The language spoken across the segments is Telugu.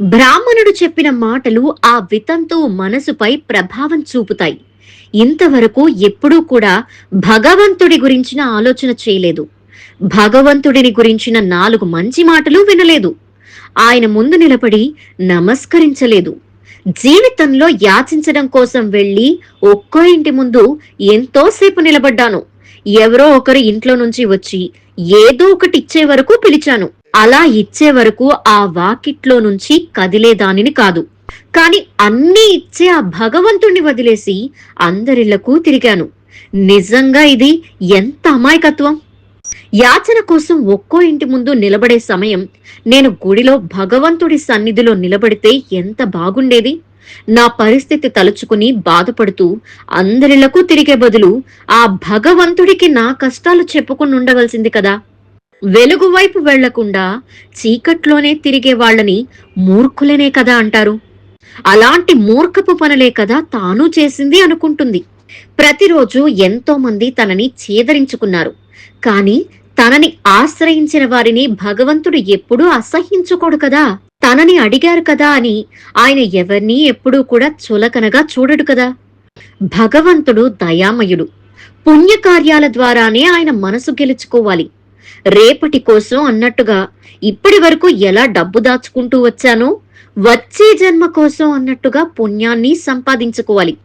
బ్రాహ్మణుడు చెప్పిన మాటలు ఆ వితంతు మనసుపై ప్రభావం చూపుతాయి. ఇంతవరకు ఎప్పుడూ కూడా భగవంతుడి గురించిన ఆలోచన చేయలేదు. భగవంతుడిని గురించిన నాలుగు మంచి మాటలు వినలేదు. ఆయన ముందు నిలబడి నమస్కరించలేదు. జీవితంలో యాచించడం కోసం వెళ్ళి ఒక్కో ఇంటి ముందు ఎంతోసేపు నిలబడ్డాను. ఎవరో ఒకరు ఇంట్లో నుంచి వచ్చి ఏదో ఒకటి ఇచ్చే వరకు పిలిచాను. అలా ఇచ్చే వరకు ఆ వాకిట్లో నుంచి కదిలేదానిని కాదు. కాని అన్నీ ఇచ్చే ఆ భగవంతుణ్ణి వదిలేసి అందరిళ్ళకు తిరిగాను. నిజంగా ఇది ఎంత అమాయకత్వం? యాచన కోసం ఒక్కో ఇంటి ముందు నిలబడే సమయం నేను గుడిలో భగవంతుడి సన్నిధిలో నిలబడితే ఎంత బాగుండేది? నా పరిస్థితి తలుచుకుని బాధపడుతూ అందరిలకు తిరిగే బదులు ఆ భగవంతుడికి నా కష్టాలు చెప్పుకుని ఉండవలసింది కదా? వెలుగు వైపు వెళ్ళకుండా చీకట్లోనే తిరిగే వాళ్ళని మూర్ఖులనే కదా అంటారు. అలాంటి మూర్ఖపు పనులే కదా తాను చేసింది అనుకుంటుంది. ప్రతిరోజు ఎంతో మంది తనని చేదరించుకున్నారు. కాని తనని ఆశ్రయించిన వారిని భగవంతుడు ఎప్పుడూ అసహించుకోడు కదా. తనని అడిగారు కదా అని ఆయన ఎవరినీ ఎప్పుడూ కూడా చులకనగా చూడడు కదా. భగవంతుడు దయామయుడు. పుణ్యకార్యాల ద్వారానే ఆయన మనసు గెలుచుకోవాలి. రేపటి కోసం అన్నట్టుగా ఇప్పటి వరకు ఎలా డబ్బు దాచుకుంటూ వచ్చానో వచ్చే జన్మ కోసం అన్నట్టుగా పుణ్యాన్ని సంపాదించుకోవాలి.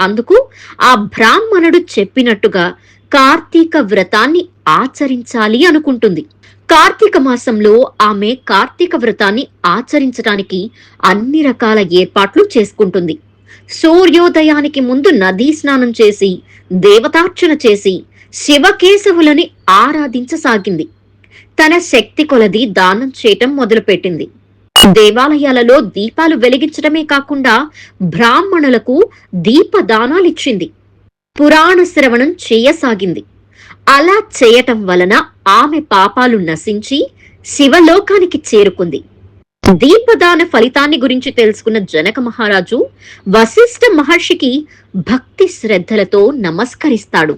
అందుకు ఆ బ్రాహ్మణుడు చెప్పినట్టుగా కార్తీక వ్రతాన్ని ఆచరించాలి అనుకుంటుంది. కార్తీక మాసంలో ఆమె కార్తీక వ్రతాన్ని ఆచరించడానికి అన్ని రకాల ఏర్పాట్లు చేసుకుంటుంది. సూర్యోదయానికి ముందు నదీ స్నానం చేసి దేవతార్చన చేసి శివకేశవులని ఆరాధించసాగింది. తన శక్తి కొలది దానం చేయటం మొదలుపెట్టింది. దేవాలయాలలో దీపాలు వెలిగించడమే కాకుండా బ్రాహ్మణులకు దీపదానాలిచ్చింది. పురాణ శ్రవణం చేయసాగింది. అలా చేయటం వలన ఆమె పాపాలు నశించి శివలోకానికి చేరుకుంది. దీపదాన ఫలితాన్ని గురించి తెలుసుకున్న జనక మహారాజు వశిష్ఠ మహర్షికి భక్తి శ్రద్ధలతో నమస్కరిస్తాడు.